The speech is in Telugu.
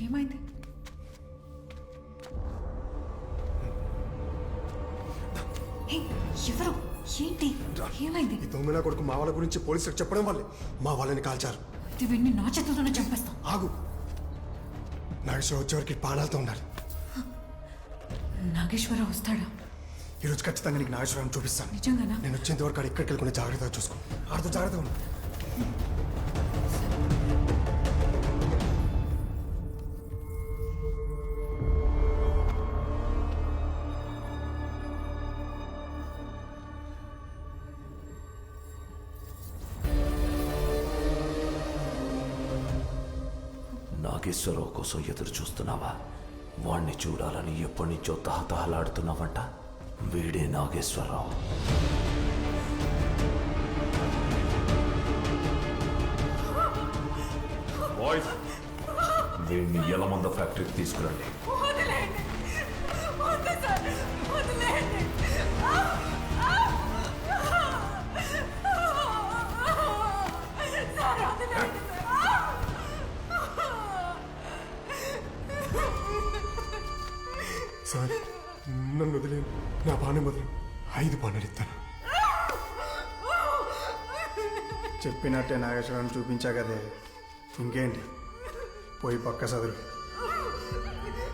ఏమైంది? ఎవరు? ఏంటి? ఏమైంది? ఈ దొంగన కొడుకు మా వాళ్ళ గురించి పోలీసులకు చెప్పడం వల్లే మా వాళ్ళని కాల్చారు. ఇది వీడిని నా చేతుల్లోనే చంపేస్తాం. ఆగు. నాగేశ్వర వచ్చేవరకు ప్రాణాలతో ఉండాలి. నాగేశ్వరరావు వస్తాడా? ఈరోజు ఖచ్చితంగా నీకు నాగేశ్వరాన్ని చూపిస్తాను. నిజంగానా? నేను వచ్చేంత వరకు ఎక్కడికి వెళ్ళకుండా జాగ్రత్తగా చూసుకో. ఆడితో జాగ్రత్తగా ఉండు. నాగేశ్వరరావు కోసం ఎదురు చూస్తున్నావా? వాణ్ణి చూడాలని ఎప్పటి నుంచో తహతహలాడుతున్నావంట? వీడే నాగేశ్వరరావు. వీడిని ఎలమంద ఫ్యాక్టరీకి తీసుకురండి. సార్ నన్ను వదిలేను నా బాణం వదిలేను ఐదు బాణాలు ఇస్తాను. చెప్పినట్టే నాగేశ్వరం చూపించా కదే. ఇంకేంటి? పోయి పక్క చదువు